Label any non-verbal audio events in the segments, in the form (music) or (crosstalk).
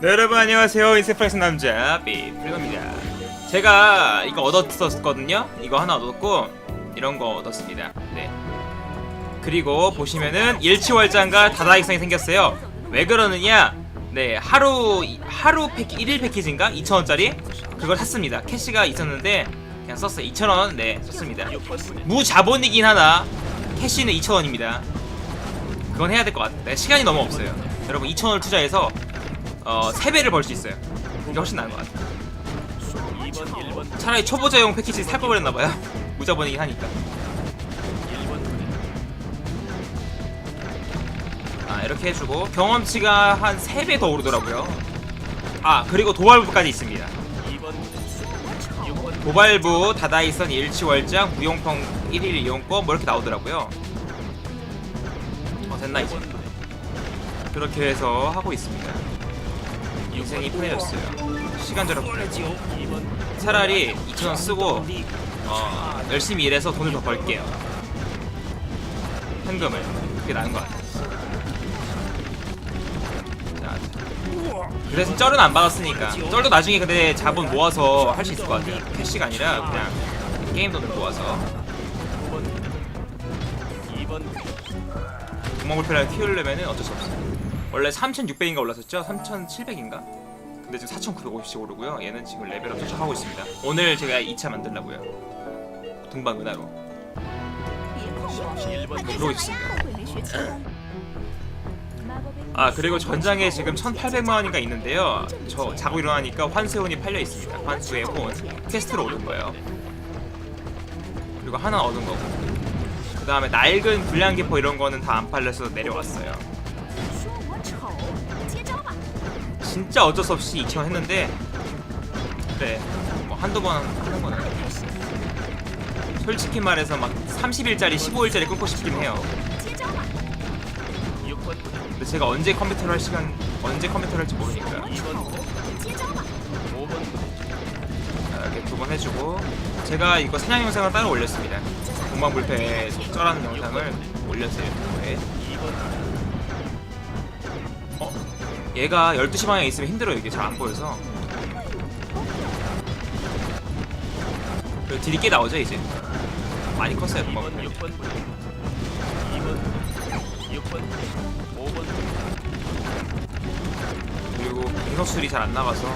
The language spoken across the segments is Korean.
네, 여러분 안녕하세요. 인세프렉스 남자 삐프리입니다. 제가 이거 얻었었거든요. 이거 하나 얻었고 이런 거 얻었습니다. 네. 그리고 보시면은 일치월장과 다다익성이 생겼어요. 왜 그러느냐? 네 하루 하루 패키 1일 패키지인가? 2,000원짜리? 그걸 샀습니다. 캐시가 있었는데 그냥 썼어요. 2,000원? 네 썼습니다. 무자본이긴 하나 캐시는 2,000원입니다. 그건 해야 될 것 같아요 시간이 너무 없어요. 여러분 2,000원을 투자해서 어, 3배를 벌 수 있어요. 그게 훨씬 나은 것 같아요. 차라리 초보자용 패키지 살 걸 그랬나봐요. 무자본이긴 하니까. 아, 이렇게 해주고, 경험치가 한 3배 더 오르더라고요. 아, 그리고 도발부까지 있습니다. 도발부, 다다이선 일치월장, 무용평 1일 이용권, 뭐 이렇게 나오더라고요. 어, 됐나, 이제. 그렇게 해서 하고 있습니다. 인생이 편해졌어요. 시간 절약 편해지 차라리 2,000원 쓰고 어, 열심히 일해서 돈을 더 벌게요. 현금을. 그게 나은 것 같아요. 자, 그래서 쩔은 안 받았으니까 쩔도 나중에 근데 자본 모아서 할 수 있을 것 같아요. 캐시가 아니라 그냥 게임 돈을 모아서 구멍불편을 키우려면 어쩔 수 없어요. 원래 3,600인가 올랐었죠? 3,700인가? 근데 지금 4,950씩 오르고요. 얘는 지금 레벨업 쭉 하고 있습니다. 오늘 제가 2차 만들려고요. 동방 은하로. 그러고 있습니다. 아 그리고 전장에 지금 1,800만 원인가 있는데요. 저 자고 일어나니까 환수혼이 팔려 있습니다. 환수의 혼 퀘스트로 오른 거예요. 그리고 하나 얻은 거고. 그 다음에 낡은 불량기포 이런 거는 다 안 팔려서 내려왔어요. 진짜 어쩔 수 없이 2천 했는데 네, 뭐 한두 번 하는 건 아니었어 솔직히 말해서 막 30일짜리 15일짜리 끊고 싶긴 해요. 근데 제가 언제 컴퓨터를 할 시간 언제 컴퓨터를 할지 모르니까. 자, 이렇게 두 번 해주고 제가 이거 사냥 영상을 따로 올렸습니다. 공방불패 쩔하는 영상을 올렸어요 유튜브에 얘가 12시 방향에 있으면 힘들어요. 이게 잘 안 보여서. 그리고 딜이 꽤 나오죠 이제? 많이 컸어요 금방 6번, 6번, 6번, 5번. 그리고 공격술이 잘 안 나가서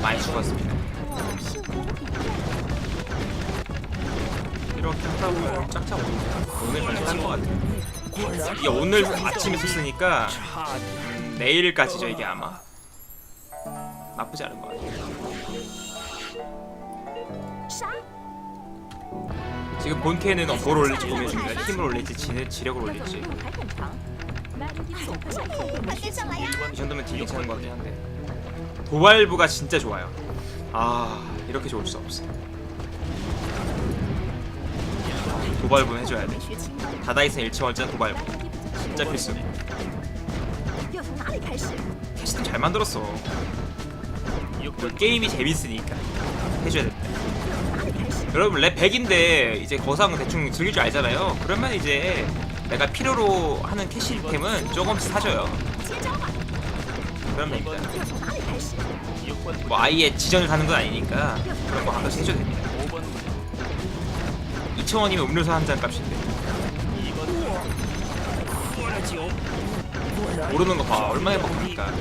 많이 죽었습니다. 이렇게 하다 보면 짝짝 오늘 잘산것 같아요. 이 오늘 아침에 썼으니까 내일까지죠 이게 아마. 나쁘지 않은 것 같아요. 지금 본캐는 어, 뭘 올릴지 고민 중이라 힘을 올릴지 지, 지력을 올릴지. 이 정도면 딜이 차는 것 같긴 한데. 도발부가 진짜 좋아요. 아 이렇게 좋을 수 없어 도발부 해줘야 돼. 다다이슨 일체월자 도발부. 진짜 필수. 캐스팅 잘 만들었어. 게임이 재밌으니까 해줘야 됩니다. 여러분 랩 100인데 이제 거상 대충 즐길 줄 알잖아요. 그러면 이제 내가 필요로 하는 캐시템은 조금씩 사줘요. 그럼 됩니다. 뭐 아예 지전을 가는 건 아니니까 그런 거 한 번씩 해줘야 됩니다. 2,000원이면 음료수 한 잔 값인데. 모르는 거 봐. 얼마나 행복합니까?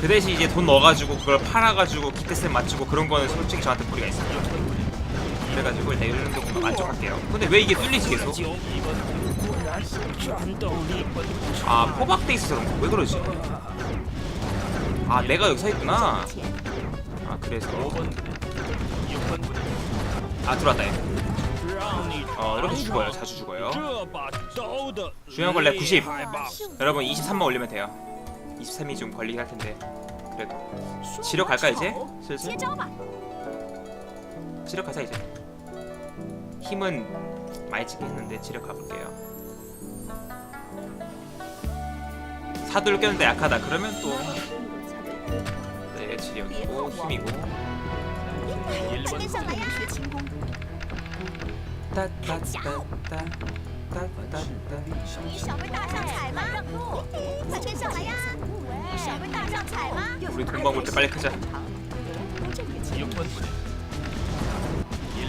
그 대신 이제 돈 넣어가지고 그걸 팔아가지고 기태세 맞추고 그런 거는 솔직히 저한테 무리가 있어요 그래가지고 일단 이런 정도 만족할게요. 근데 왜 이게 뚫리지 계속? 아 포박돼 있어서 그런 거왜 그러지? 아 내가 여기 서 있구나. 钱，아 그래서. 아 들어왔다 얘. 어 이렇게 죽어요. 자주 죽어요. 중요한 걸래 90 여러분 23만 올리면 돼요. 23이 좀 걸리긴 할 텐데. 그래도. 지려 갈까 이제? 슬슬? 지려 가자 이제. 힘은 많이 찍긴 했는데 지려 가볼게요. 사두를 꼈는데 약하다. 그러면 또 네, 지력이고 힘이고. 1번 上来呀！学轻功， 따따따따 따따따 你想被大象踩吗？快跟上来呀！ 우리 동방 볼 때 빨리 크자. 6번 부대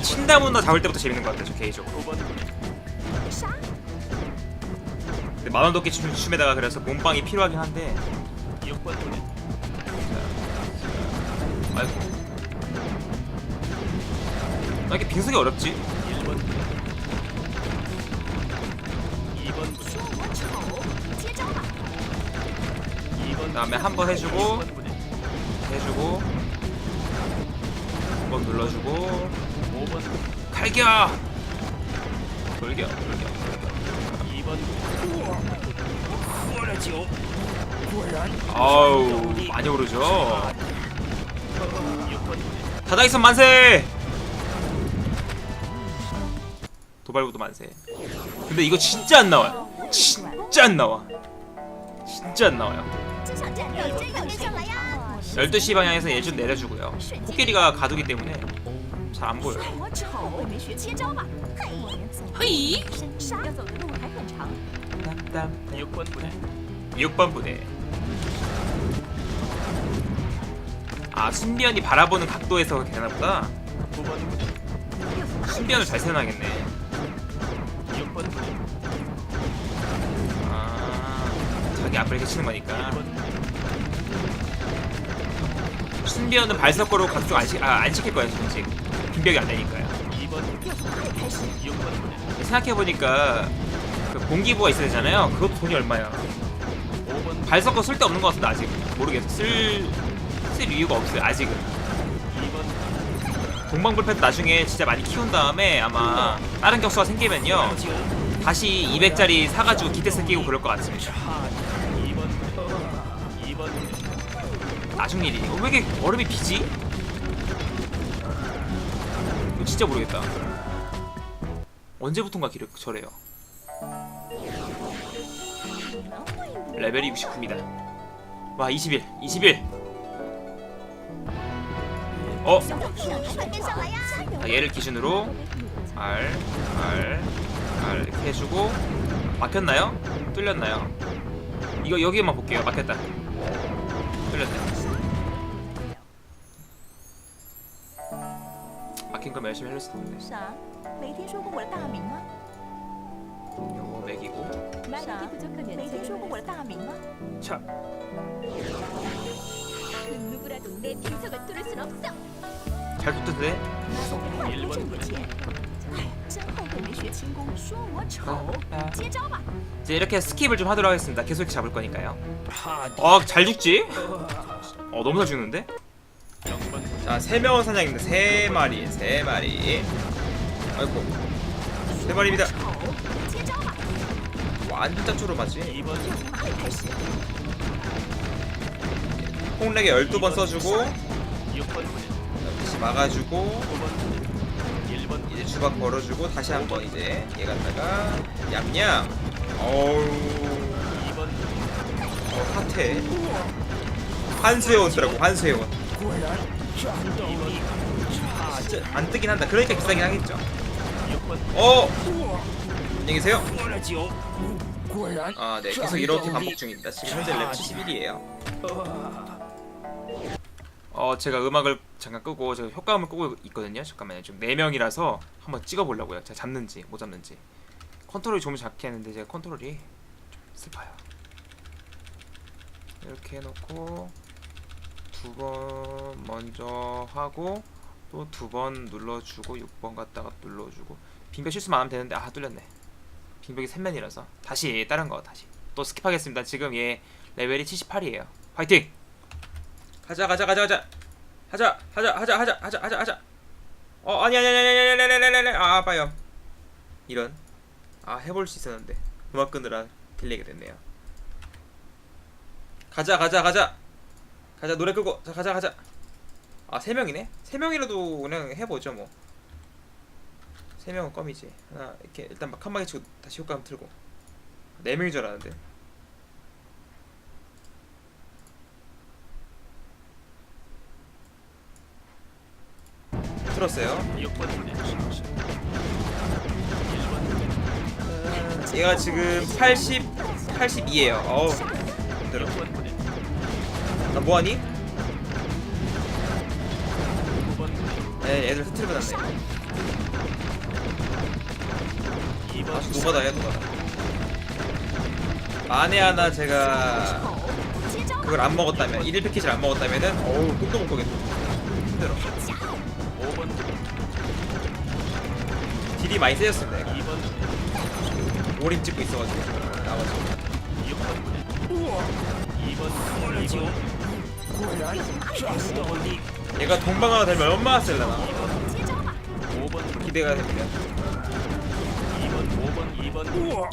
친다문화 잡을 때부터 재밌는 것 같아 저 개인적으로 5번 부대 근데 만원도끼 춤, 춤에다가 그래서 몸빵이 필요하긴 한데 6번 부대 아이고 왜 이렇게 빙속이 어렵지? 그다음에 한 번 해주고 6번 부대 해주고 한 번 눌러주고. 5번 부대 갈겨! 돌겨 돌겨. 2번 아우 많이 오르죠. 6번 부대 다다이선 만세! 도발부도 만세. 근데 이거 진짜 안 나와요. 진 진짜 안 나와. 진짜 안 나와요. 12시 방향에서 예준 내려주고요. 코끼리가 가두기 때문에 잘 안 보여요. 헤이. 6번 부대 아 순비언이 바라보는 각도에서 되나보다. 순비언을 잘 세워놔야겠네. 6번 부대 자기 앞을 이렇게 치는 거니까. 1번 부대 순비언은 발석거로 각도 안, 시, 아, 안 시킬 거예요 솔직히 빈벽이 안 되니까요. 2번 부대 6번 부대 생각해보니까 그 공기부가 있어야 되잖아요. 그것도 돈이 얼마야. 5번 발석거 쓸데 없는 것 같은데 아직. 모르겠어. 쓸, 쓸 이유가 없어요 아직은. 2번 동방불패도 나중에 진짜 많이 키운 다음에 아마 다른 격수가 생기면요. 다시 200짜리 사가지고 기대스 끼고 그럴 것 같습니다 나중 일이 이거 왜 이렇게 얼음이 비지? 이거 진짜 모르겠다 언제부턴가 기력 저래요 레벨이 69입니다 와 21 21 어? 아, 얘를 기준으로 R R R 이렇게 해주고 막혔나요? 뚫렸나요? 이거 여기에만 볼게요 막혔다 뚫렸다 막힌 거면 열심히 해줬을 텐데. 啥？没听说过我的大名吗？ 요거 맥이고. 啥？没听说过我的大名吗？ 자, 그 누구라도 내 비석을 뚫을 순 없어. 잘 붙던데. 1번 부대 真后悔没学轻功，说我丑，接招吧！ 이제 이렇게 스킵을 좀 하도록 하겠습니다. 계속 이렇게 잡을 거니까요. 어, 잘 죽지? 어, 너무 잘 죽는데? 자, 세 명은 사냥입니다. 세 마리, 세 마리. 아이고, 세 마리입니다. 완전 쪼로 맞지? 폭렉에 12번 써주고 다시 막아주고 이제 주박 걸어주고 다시 한번 이제 얘 갖다가 얌얌 어우 어, 사태 환수해온 더라고 환수해온 2번 진짜 안 뜨긴 한다. 그러니까 비싸긴 하겠죠. 6번 어? 안녕히 계세요. 아 네. 계속 이렇게 반복 중입니다. 지금 현재 랩 71이에요. 어 제가 음악을 잠깐 끄고 제가 효과음을 끄고 있거든요. 잠깐만요. 지금 4명이라서 한번 찍어보려고요. 제가 잡는지 못 잡는지. 컨트롤이 좀 작게 했는데 제가 컨트롤이 좀 슬퍼요. 이렇게 해놓고 두 번 먼저 하고 또 두 번 눌러주고 6번 갖다가 눌러주고. 빙벽 실수만 하면 되는데 아 뚫렸네. 빙벽이 3면이라서. 다시 다른 거 다시. 또 스킵하겠습니다. 지금 얘 레벨이 78이에요. 화이팅! 가자 가자 가자 가자. 하자 하자 하자 하자 하자 하자 하자. 어 아니 아니 아니 아니 아니 아니 아니 아니 아 봐요. 이런. 아 해볼 수 있었는데. 음악 끄느라 딜레이가 됐네요. 가자 가자 가자 가자 노래 끄고. 자 가자 가자. 아 세 명이네? 세 명이라도 그냥 해보죠 뭐. 세 명은 껌이지. 하나 이렇게 일단 막한 방에 치고 다시 효과음 틀고. 네 명인 줄 알았는데. 틀었어요. 6번 부대 1번 부대 얘가 지금 80 82예요. 어우 힘들어. 6번 부대 나 뭐하니? 에 애들 흐트려 놨네. 아주 노가다 야 노가다 만에 하나 제가 그걸 안 먹었다면 1일 패키지를 안 먹었다면은 어우 꿈도 못 꾸겠어 힘들어. 딜이 많이 세졌습니다 얘가. 오림 찍고 있어가지고 나머지. 2번 2번 얘가 동방아가 되면 얼마나 셀려나? 기대가 됩니다. 2번 5번 2번 우와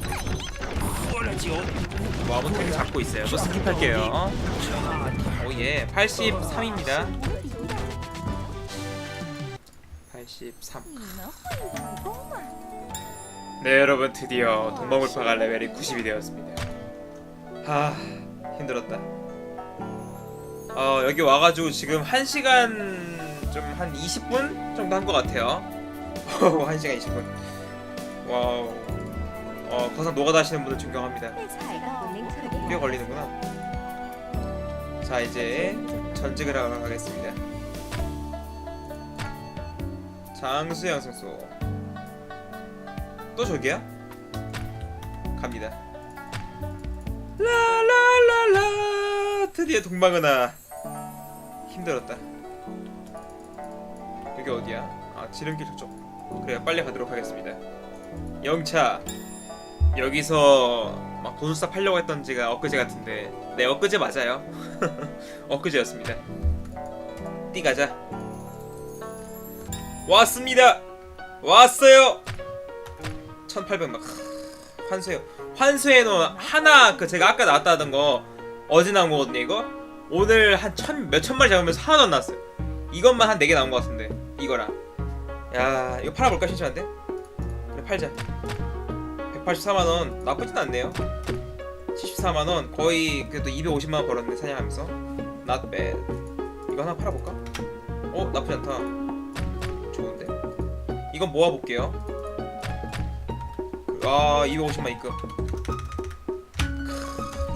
와부탱 잡고 있어요. 저 스킵할게요. 오예. 83입니다. 83 네 여러분 드디어 동방울파가 레벨이 90이 되었습니다. 하 힘들었다. 어, 여기 와가지고 지금 1시간 좀 한 20분 정도 한 것 같아요. (laughs) 1시간 20분. 와우. 어, 거상 노가다 하시는 분들 존경합니다. 꽤 걸리는구나. 자 이제 전직을 하러 가겠습니다. 장수 양성소 또 저기야? 갑니다. 라라라라. 드디어 동방은아 힘들었다. 여기 어디야? 아 지름길 저쪽. 그래 빨리 가도록 하겠습니다. 영차! 여기서 막 도술사 팔려고 했던 지가 엊그제 같은데. 네 엊그제 맞아요. (laughs) 엊그제였습니다. 띠 가자. 왔습니다! 왔어요! 1800막 환수해 환수해놓은 하나 그 제가 아까 나왔다 하던 거 어제 나온 거거든요 이거 오늘 한 천 몇 천 마리 잡으면서 하나도 안 나왔어요. 이것만 한 4개 나온 거 같은데 이거랑. 야 이거 팔아볼까 심심한데? 그래 팔자. 184만 원. 나쁘진 않네요. 74만 원. 거의 그래도 250만 원 벌었네 사냥하면서. Not bad. 이거 하나 팔아볼까? 어 나쁘지 않다. 좋은데? 이건 모아볼게요. 그- 아 250만 입금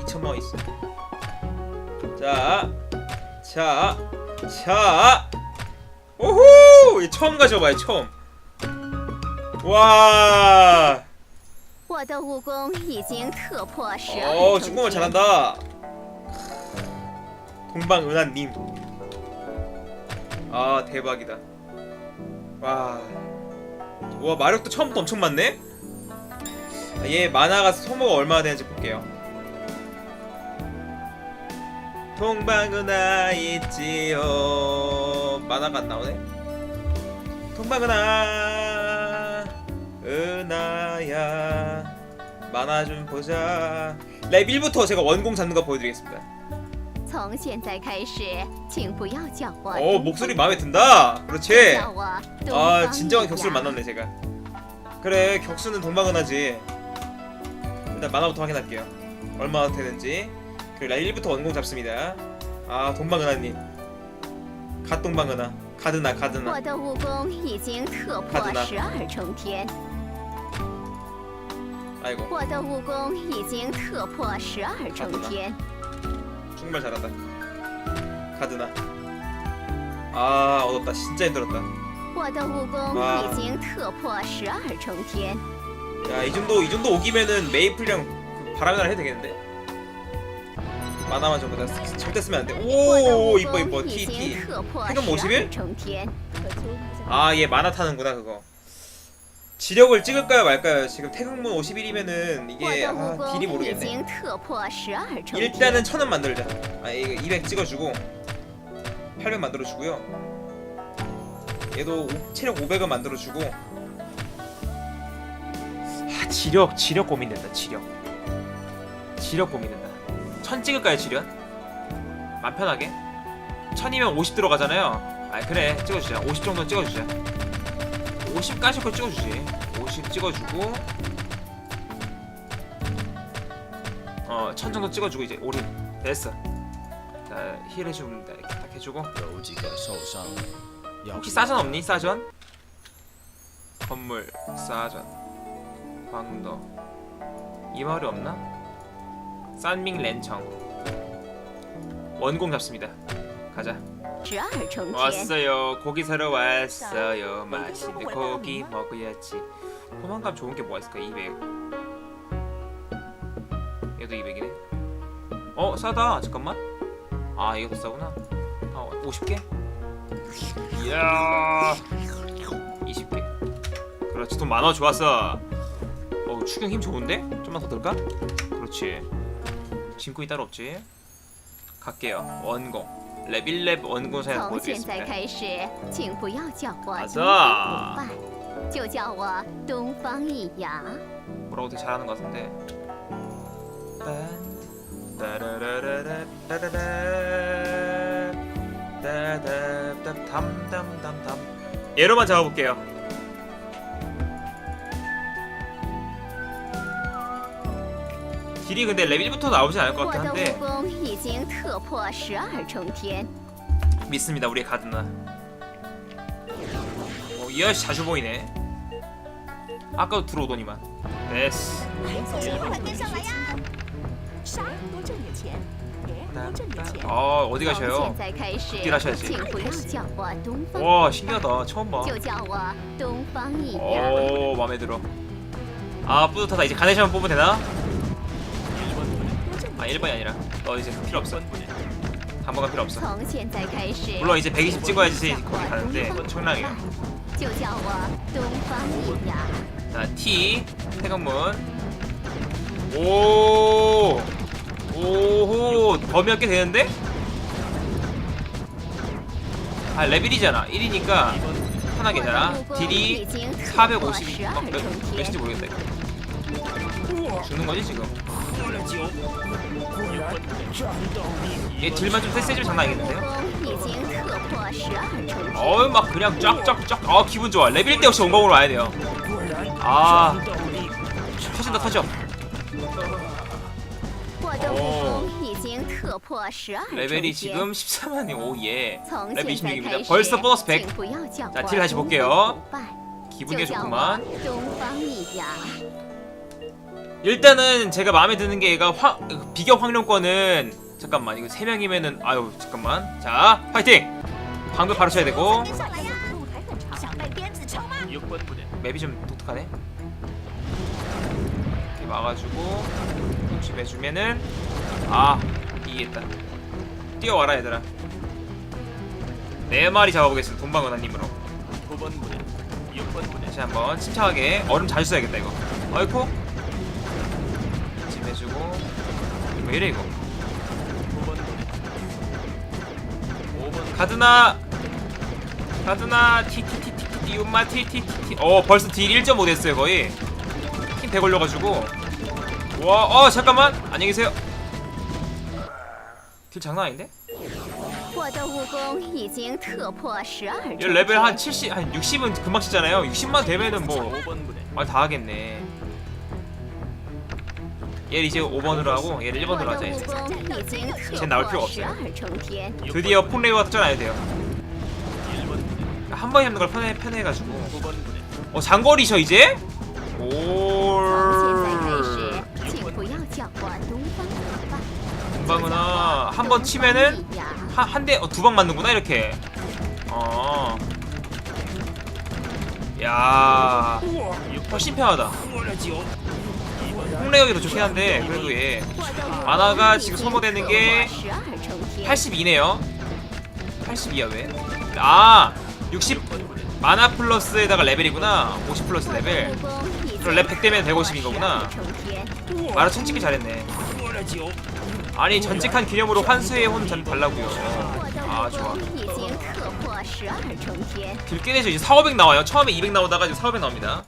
2천만 원 있어 자, 자, 자, 오호! 이 처음 가져봐요, 처음. 와, 我的武功已经特破十二 어, 重 중국말 天。 잘한다. 동방은하님. 아, 대박이다. 와, 와 마력도 처음부터 엄청 많네. 아, 얘 만화가 소모가 얼마나 되는지 볼게요. 동방은하 있지요. 만화가 안 나오네. 동방은하 은하야 만화 좀 보자. 랩1부터 제가 원공 잡는 거 보여드리겠습니다. 从现在开始，请不要叫我 어 东 목소리 마음에 든다. 그렇지. 叫我东 아 方 진정한 一 격수를 阳 만났네 제가. 그래 격수는 동방은하지. 일단 만화부터 확인할게요. 얼마나 되는지. 그래 나 1부터 원공 잡습니다. 아 동방은하님. 갓 동방은하. 가드나 我 가드나. 的武功已经特破卡子呢十二重天， 아이고 我的武功已经特破十二重卡子呢天。 정말 잘한다. 가드나. 아 얻었다. 진짜 힘들었다. 我的武功哇已经特破十二重天， 야 이 정도 이 정도 오기면은 메이플이랑 바람의 나라 해도 되겠는데 만화만 전부 다 절대 쓰면 안돼. 오 이뻐 이뻐 TT 해금 51? 아얘 만화 타는구나 그거. 지력을 찍을까요 말까요? 지금 태극문 51이면은 이게 아, 딜이 모르겠네. 일단은 천원 만들자. 아 이거 200 찍어주고 800 만들어주고요. 얘도 체력 500을 만들어주고. 아 지력 지력 고민된다 지력. 지력 고민된다. 천 찍을까요 지련? 맘 편하게? 천이면 50 들어가잖아요. 아 그래 찍어주자. 50 정도 찍어주자. 50까지 걸 찍어주지. 50 찍어주고 어천 정도 찍어주고 이제 오리 됐어. 나힐 해줍니다 이렇게 딱 해주고. 혹시 사전 없니 사전? 건물 사전. 광도 이 마을이 없나? 산밍 렌청. 원공 잡습니다. 가자. 왔어요. 고기 사러 왔어요. 맛있는 고기 먹어야지. 포만감 좋은 게 뭐가 있을까? 200 얘도 200이네. 어 싸다. 잠깐만. 아 이거 싸구나. 어, 50개? 이야. 20개. 그렇지. 돈 많아. 좋았어. 어 추경 힘 좋은데? 좀만 더 들까? 그렇지. 짐꾼이 따로 없지. 갈게요. 원공. 레빌랩 원공 사양 从现在 보여드리겠습니다. 开始，请不要叫我好东的方不败，就叫我东方一阳。 뭐라고 되게 잘하는 것 같은데. 담담담담 얘로만 잡아볼게요. 길이 근데 레벨 1부터 나오지 않을 것 같긴 한데. 어, 믿습니다 우리의 가드나 어, 이 아저씨 자주 보이네. 아까도 들어오더니만. 됐스 어, 아 어디 가셔요? 어, 딜 하셔야지. 와 신기하다. 처음 봐어 마음에 들어. 아 뿌듯하다. 이제 가네시만 뽑으면 되나? 아 1번이 아니라. 너 이제 필요 없어. 한번가 필요 없어. 물론 이제 120 찍어야지 거기 가는데. 그건 청량이야. 자 T 태극문. 오 오호 범위가 꽤 되는데? 아 레벨이잖아. 1이니까 편하게 되라. 딜이 450 어, 몇, 몇인지 모르겠다 이거. 죽는 거지 지금? 얘 딜만 좀 세세지면 장난 아니겠는데요? 어우 막 그냥 쫙쫙쫙 아 기분 좋아 레벨 1대 역시 원광으로 와야 돼요 아 터진다 터져 레벨이 지금 14만이 오예 레벨 26입니다 벌써 보너스 100 자딜 다시 볼게요 기분이 좋구만 일단은 제가 마음에 드는 게 얘가 화, 비격 확률권은 잠깐만 이거 세 명이면은 아유 잠깐만. 자 파이팅! 방금 바로 쳐야 되고. 맵이 좀 독특하네. 이렇게 막아주고 훔치 매주면은 아 이기겠다. 뛰어와라 얘들아. 네 마리 잡아보겠습니다 돈방은하님으로. 다시 한번 침착하게. 얼음 잘 써야겠다 이거. 아이쿠! 조심해주고 왜 이래 이거 9번 부대 5번 가드나 가드나 티티티티티 엄마 티티티티 어 벌써 딜 1.5 됐어요 거의 힘 100 올려가지고 와어 잠깐만 안녕히 계세요 딜 장난 아닌데? 我的武功已经特破十二 이 重 레벨 한 天。 70, 한 60은 금방 치잖아요 60만 되면은 뭐 5번 부대 말 다 하겠네 얘를 이제 5번으로 하고 얘를 1번으로 하자 이제. 쟤 나올 필요가 없어요. 드디어 폼레이와 특전해야 돼요. 한 번에 잡는 걸 편해, 편해가지고. 어 장거리셔 이제? 올. 금방구나 한 번 치면은 한대두방 어, 맞는구나 이렇게. 어. 야, 훨씬 편하다. 홍래역이라 좋긴 한데 그래도 얘 만화가 지금 소모되는 게 82네요. 82야 왜? 아! 60 만화 플러스에다가 레벨이구나. 50 플러스 레벨. 그럼 랩 100대면 150인 거구나. 말을 솔직히 잘했네. 아니 전직한 기념으로 환수의 혼전 달라고요. 아 좋아. 들깨내죠 이제 그 4,500 나와요. 처음에 200 나오다가 지금 4,500 나옵니다.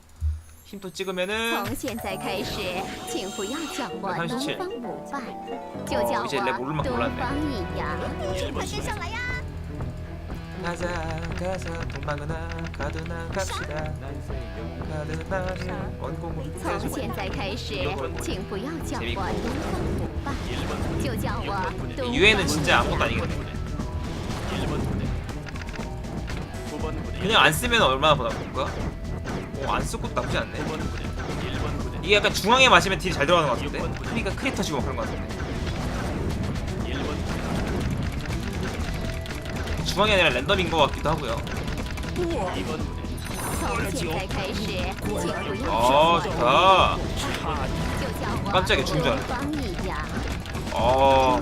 힘 또 찍으면은 从现在开始，请不要叫我东37方不败，就叫 어, 이제랩 我 오를만 东 몰랐네 方一阳。 1번 跟 부대 上来呀！ 가자 가자 돈방은아 가드나 갑시다 가드나는 원공으로 从 해주고 现在开始，请不要叫我东方不败， 1번 就叫我东 유엔은 方 진짜 아무것도 아니겠네 1번 부대 9번 부대 그냥 안 쓰면 얼마나 보다 볼까? 어, 안 쓰고 나쁘지 않네. 이게 약간 중앙에 맞으면 딜이 잘 들어가는 것 같은데? 크니까 크리 터지고 뭐 그런 것 같은데. 중앙이 아니라 랜덤인 것 같기도 하고요. 아 좋다. 깜짝이야 죽은 줄 어...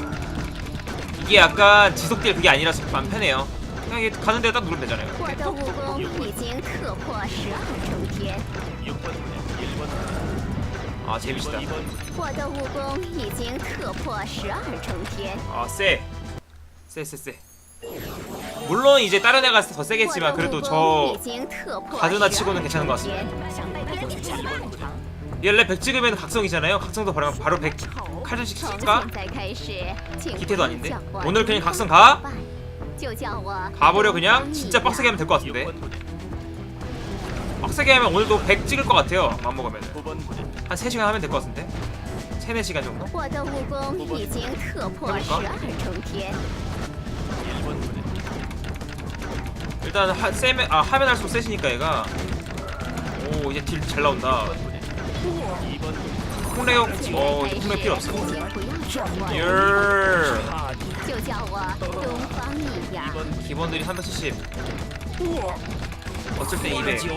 이게 약간 지속될 그게 아니라서 안 편해요. 그냥 이게 가는 데딱 누르면 되잖아요 我的武功已经特破十二重天， 아 재밌다 我的武功已经特破十二重天。 아쎄쎄쎄쎄 물론 이제 다른 애가 더 我 세겠지만 的 그래도 武功 저 已经特破 가드나 12 치고는 괜찮은 것 같습니다 想被编辑成漫长。 원래 100 찍으면 각성이잖아요 각성도 바로, 바로 100 칼전씩 从 칠까? 现在开始，请不 기태도 要 아닌데 叫我 오늘 그냥 东 각성 方 가? 拜就叫我 가버려 그냥? 진짜 빡세게 하면 될 것 같은데. 빡세게 하면 오늘도 100 찍을 것 같아요 맘 먹으면. 한 3시간 하면 될 것 같은데? 3, 4시간 정도? 일단 하, 세면, 아, 하면 할수록 세시니까 얘가. 오 이제 딜 잘 나온다. 콩레어 어 이제 콩레 필요 없어. 열. 就叫我东方一样。 기본들이 370 어쩔 때 200 久，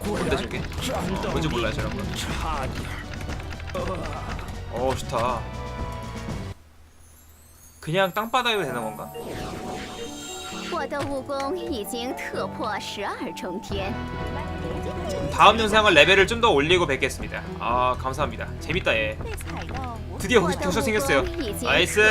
果 뭔데 然 저게? 战斗 뭔지 力 몰라요 저런 거 差点。 어 좋다 그냥 땅바닥에 되는 건가? 我的武功已经特破十二重天， 다음 영상을 레벨을 좀 더 올리고 뵙겠습니다. 아 감사합니다. 재밌다 얘. 드디어 교수 생겼어요. 나이스.